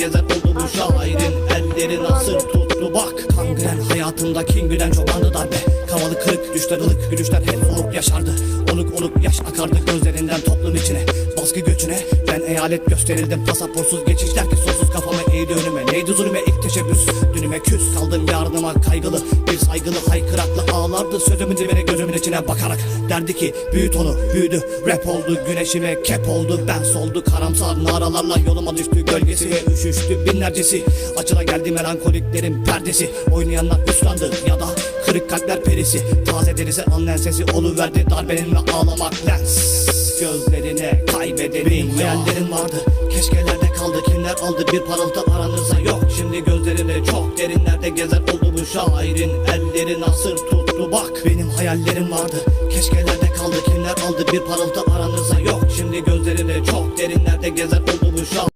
gezer oldu bu şairin Elleri nasır tuttu bak. Kangren hayatımda kingüden çobandı darbe Kavalı kırık düşler ılık gülüşler hep olup yaşardı. Oluk oluk yaş akardı gözlerinden toplum içine. Baskı göçüne ben eyalet gösterildim. Pasaportsuz geçişler ki sonsuz kafama eğdi önüme Neydi zulüme ilk teşebbüs. Dünüme küs kaldım yardıma kaygılı. Bir saygılı haykıraklı ağlardı Sözümün dibine gözümün içine bakarak. Derdi ki büyüt onu büyüdü. Rap oldu güneşime kep oldu. Ben soldu karamsar naralarla yoluma düştü. Gölgesi ve üşüştü binlercesi. Açıla geldi melankoliklerin perdesi. Oynayanlar üstlandı ya da Kırık kalpler perisi. Taze derisi anlayan sesi oluverdi. Darbenin ve ağlamak lens. Gözlerine kaybedelim Hayallerim vardı. Keşkelerde Kimler aldı bir parıltı aranızda yok. Şimdi gözlerinde çok derinlerde gezer oldu bu şairin Elleri nasır tuttu. Bak Benim hayallerim vardı keşkelerde kaldı. Kimler aldı bir parıltı aranızda yok. Şimdi gözlerinde çok derinlerde gezer oldu bu şairin